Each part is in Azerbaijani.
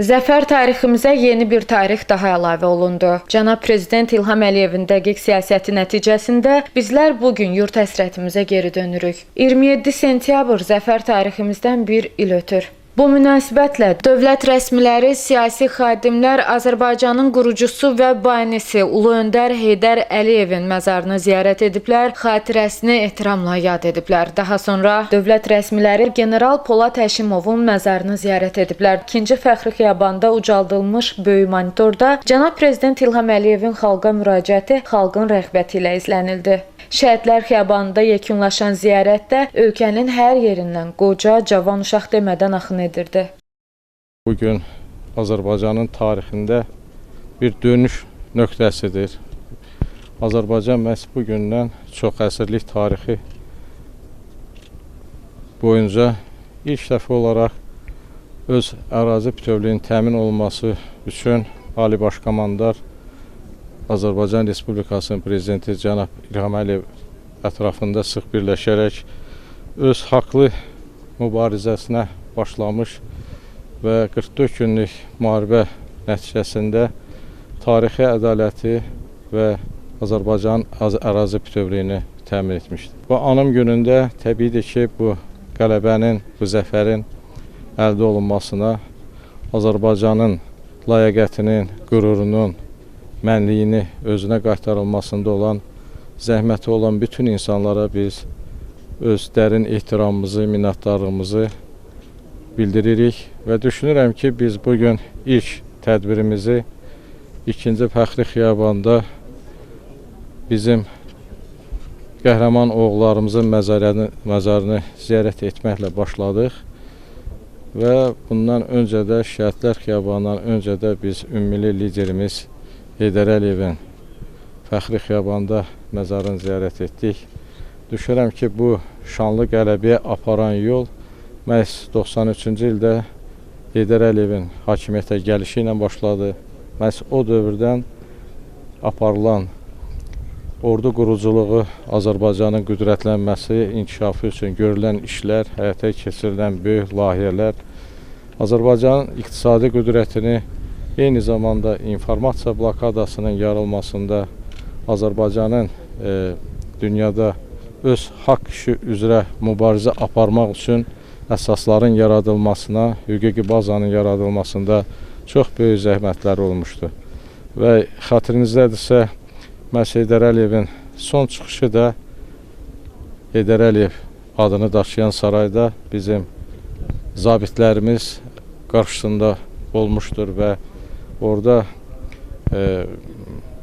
Zəfər tariximizə yeni bir tarix daha əlavə olundu. Cənab Prezident İlham Əliyevin dəqiq siyasəti nəticəsində bizlər bu gün yurt həsrətimizə geri dönürük. 27 sentyabr zəfər tariximizdən bir il ötür. Bu münasibətlə dövlət rəsmiləri, siyasi xadimlər Azərbaycanın qurucusu və banisi Ulu Öndər Heydər Əliyevin məzarını ziyarət ediblər, xatirəsini ehtiramla yad ediblər. Daha sonra dövlət rəsmiləri General Polad Həşimovun məzarını ziyarət ediblər. 2-ci Fəxri Xiyabanda ucaldılmış böyük monitorda cənab prezident İlham Əliyevin xalqa müraciəti xalqın rəğbəti ilə izlənildi. Şəhidlər Xiyabanında yekunlaşan ziyarətdə ölkənin hər yerindən qoca, cavan uşaq demədən axın edirdi. Bu gün Azərbaycanın tarixində bir dönüş nöqtəsidir. Azərbaycan məhz bu gündən çox əsrlik tarixi boyunca ilk dəfə olaraq öz ərazi bütövlüyünün təmin olunması üçün Ali Baş Komandar Azərbaycan Respublikasının prezidenti cənab İlham Əliyev ətrafında sıx birləşərək öz haqlı mübarizəsinə başlamış və 44 günlük müharibə nəticəsində tarixi ədaləti və Azərbaycan az ərazi bütövlüyünü təmin etmişdir. Bu anım günündə təbiidir ki, bu qələbənin, bu zəfərin əldə olunmasına Azərbaycanın layiqətinin, qürurunun, mənliyini özünə qaytarılmasında olan zəhməti olan bütün insanlara biz öz dərin ehtiramımızı, minnətdarlığımızı bildiririk və düşünürəm ki, biz bu gün ilk tədbirimizi 2-ci Fəxri Xiyabanda bizim qəhrəman oğullarımızın məzarını, məzarını ziyarət etməklə başladıq və bundan öncə də Şəhidlər Xiyabanından öncə də biz ümmili liderimiz Heydər Əliyevin Fəxri Xiyabanda məzarını ziyarət etdik. Düşünürəm ki, bu şanlı qələbəyə aparan yol məhz 93-cü ildə Heydər Əliyevin hakimiyyətə gəlişi ilə başladı. Məhz o dövrdən aparılan ordu quruculuğu, Azərbaycanın qüdrətlənməsi, inkişafı üçün görülən işlər, həyata keçirilən böyük layihələr Azərbaycanın iqtisadi qüdrətini eyni zamanda informasiya blokadasının yarılmasında Azərbaycanın e, dünyada öz haqq işi üzrə mübarizə aparmaq üçün əsasların yaradılmasına, hüquqi bazanın yaradılmasında çox böyük zəhmətlər olmuşdu. Və xatirinizdədirsə, məhz Heydər Əliyevin son çıxışı da Heydər Əliyev adını daşıyan sarayda bizim zabitlərimiz qarşısında olmuşdur və orada e,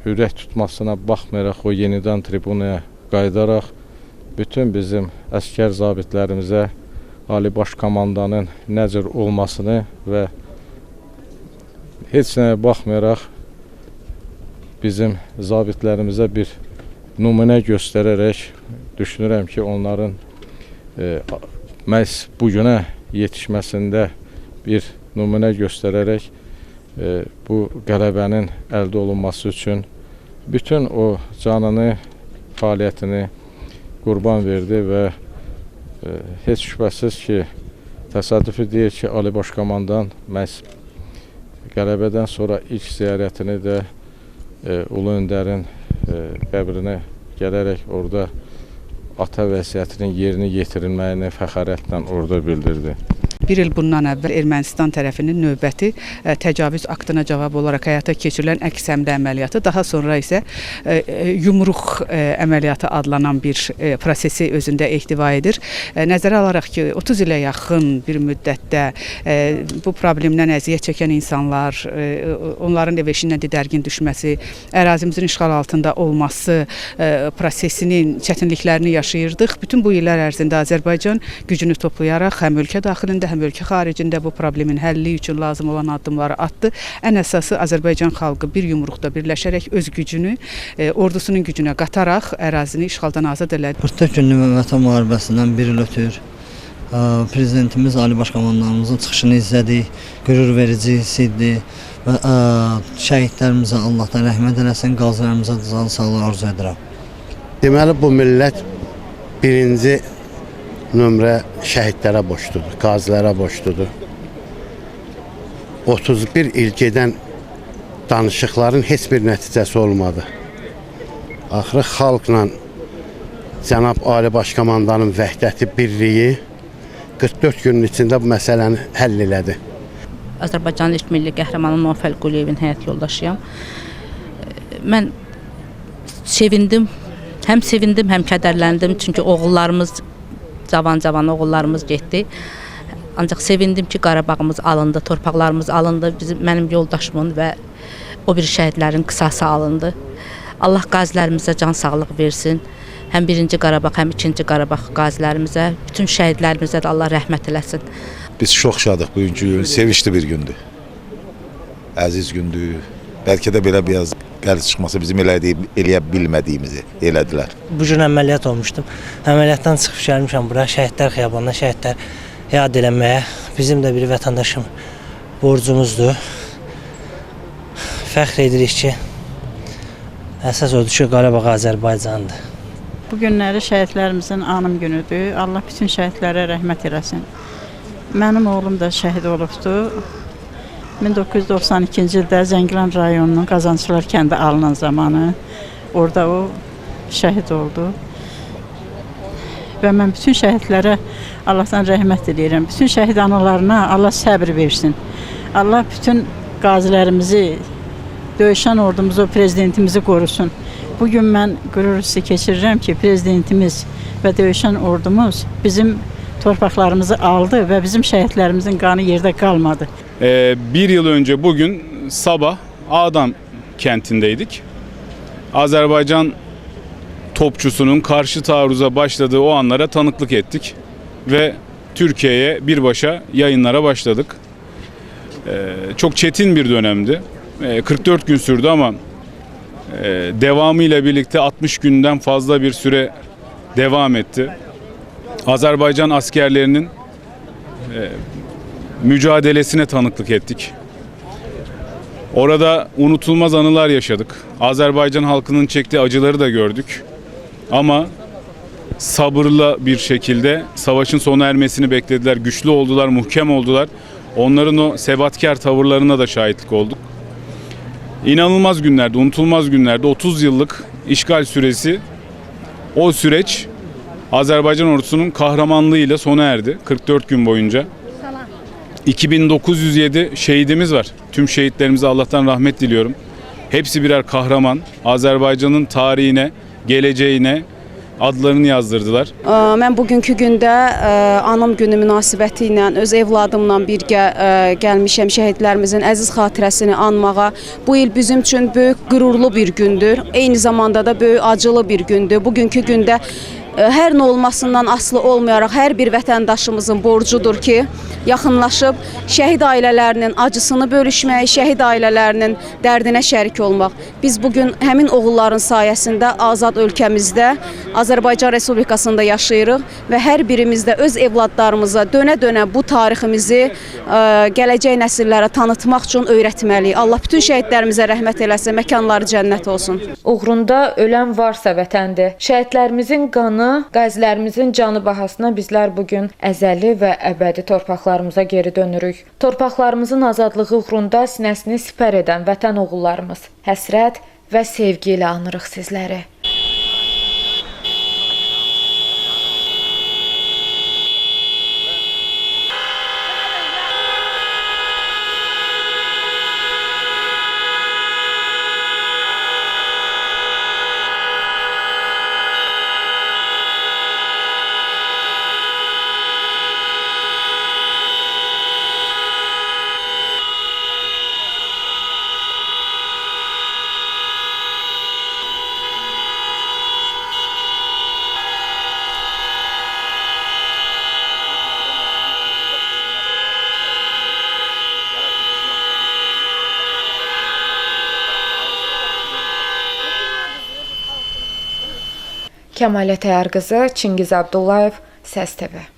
ürək tutmasına baxmayaraq o yenidən tribunaya qayıdaraq bütün bizim əskər zabitlərimizə Ali Baş Komandanın nəcür olmasını və heç nəyə baxmayaraq bizim zabitlərimizə bir nümunə göstərərək düşünürəm ki, onların e, məhz bu günə yetişməsində bir nümunə göstərərək bu qələbənin əldə olunması üçün bütün o canını, fəaliyyətini qurban verdi və e, heç şübhəsiz ki, təsadüfi deyil ki, Ali Baş Komandan məhz qələbədən sonra ilk ziyarətini də e, Ulu Öndərin e, qəbrinə gələrək orada ata vəsiyyətinin yerinə yetirilməyini fəxarətlə orada bildirdi. Bir il bundan əvvəl Ermənistan tərəfinin növbəti ə, təcavüz aktına cavab olaraq həyata keçirilən əks həmlə əməliyyatı, daha sonra isə ə, yumruq ə, əməliyyatı adlanan bir prosesi özündə ehtiva edir. Nəzərə alaraq ki, 30 ilə yaxın bir müddətdə bu problemdən əziyyət çəkən insanlar, onların ev eşindən didərgin düşməsi, ərazimizin işğal altında olması prosesinin çətinliklərini yaşayırdıq. Bütün bu illər ərzində Azərbaycan gücünü toplayaraq həm ölkə daxilində, həm ölkə xaricində bu problemin həlli üçün lazım olan addımları atdı. Ən əsası Azərbaycan xalqı bir yumruqda birləşərək öz gücünü e, ordusunun gücünə qataraq ərazini işğaldan azad elədi. 44 günlük Vətən müharibəsindən bir il ötür. Ə, Prezidentimiz Ali Baş Komandanımızın çıxışını izlədik. Qürur verici hiss idi və ə, şəhidlərimizə Allahdan rəhmət eləsin, qazilərimizə can sağlığı arzu edirəm. Deməli bu millət birinci nömrə şəhidlərə borcludur, qazilərə borcludur. 31 il gedən danışıqların heç bir nəticəsi olmadı. Axırı xalqla cənab Ali Baş Komandanın vəhdəti, birliyi 44 günün içində bu məsələni həll elədi. Azərbaycan İlk Milli Qəhrəmanı Nofel Quliyevin həyat yoldaşıyam. Mən sevindim. Həm sevindim, həm kədərləndim. Çünki oğullarımız cavan-cavan oğullarımız getdi. Ancaq sevindim ki, Qarabağımız alındı, torpaqlarımız alındı. Bizim mənim yoldaşımın və o bir şəhidlərin qisası alındı. Allah qazilərimizə can sağlıq versin. Həm 1-ci Qarabağ, həm 2-ci Qarabağ qazilərimizə, bütün şəhidlərimizə də Allah rəhmət eləsin. Biz çox şadıq bugünkü gün. Sevinçli bir gündür. Əziz gündür. Bəlkə də belə biraz qəliz çıxmasa bizim elədiyi, eləyə bilmədiyimizi elədilər. Bu gün əməliyyat olmuşdum. Əməliyyatdan çıxıb gəlmişəm bura şəhidlər xiyabanına, şəhidlər yad eləməyə. Bizim də bir vətəndaşım borcumuzdur. Fəxr edirik ki, əsas odur ki, Qarabağ Azərbaycandır. Bu günləri şəhidlərimizin anım günüdür. Allah bütün şəhidlərə rəhmət eləsin. Mənim oğlum da şəhid olubdu. 1992-ci ildə Zəngilan rayonunun Qazancılar kəndi alınan zamanı orada o şəhid oldu. Və mən bütün şəhidlərə Allahdan rəhmət diləyirəm. Bütün şəhid analarına Allah səbr versin. Allah bütün qazilərimizi, döyüşən ordumuzu, prezidentimizi qorusun. Bu gün mən qürur hissi keçirirəm ki, prezidentimiz və döyüşən ordumuz bizim torpaqlarımızı aldı və bizim şəhidlərimizin qanı yerdə qalmadı. Ee, bir yıl önce bugün sabah Ağdam kentindeydik. Azerbaycan topçusunun karşı taarruza başladığı o anlara tanıklık ettik ve Türkiye'ye birbaşa yayınlara başladık. Ee, çok çetin bir dönemdi. Ee, 44 gün sürdü ama e, devamıyla birlikte 60 günden fazla bir süre devam etti. Azerbaycan askerlerinin e, mücadelesine tanıklık ettik. Orada unutulmaz anılar yaşadık. Azerbaycan halkının çektiği acıları da gördük. Ama sabırla bir şekilde savaşın sona ermesini beklediler. Güçlü oldular, muhkem oldular. Onların o sebatkar tavırlarına da şahitlik olduk. İnanılmaz günlerdi, unutulmaz günlerdi. 30 yıllık işgal süresi o süreç Azerbaycan ordusunun kahramanlığıyla sona erdi 44 gün boyunca. 2907 şehidimiz var. Tüm şehitlerimize Allah'tan rahmet diliyorum. Hepsi birer kahraman. Azerbaycan'ın tarihine, geleceğine adlarını yazdırdılar. Ə, Mən bugünkü gündə ə, anam günü münasibəti öz evladımla birgə ə, gəlmişəm şəhidlərimizin əziz xatirəsini anmağa. Bu il bizim üçün böyük qürurlu bir gündür. Eyni zamanda da böyük acılı bir gündür. Bugünkü gündə ə, hər nə olmasından asılı olmayaraq hər bir vətəndaşımızın borcudur ki, yaxınlaşıb şəhid ailələrinin acısını bölüşmək, şəhid ailələrinin dərdinə şərik olmaq. Biz bu gün həmin oğulların sayəsində azad ölkəmizdə, Azərbaycan Respublikasında yaşayırıq və hər birimiz də öz evladlarımıza dönə-dönə bu tariximizi ə, gələcək nəsillərə tanıtmaq üçün öyrətməliyik. Allah bütün şəhidlərimizə rəhmət eləsin, məkanları cənnət olsun. Uğrunda ölən varsa vətəndir. Şəhidlərimizin qanı, qazilərimizin canı bahasına bizlər bu gün əzəli və əbədi torpaqlarımıza geri dönürük. Torpaqlarımızın azadlığı uğrunda sinəsini sipər edən vətən oğullarımız, həsrət və sevgi ilə anırıq sizləri. Kəmalə Təyər qızı, Çingiz Abdullayev, Səs TV.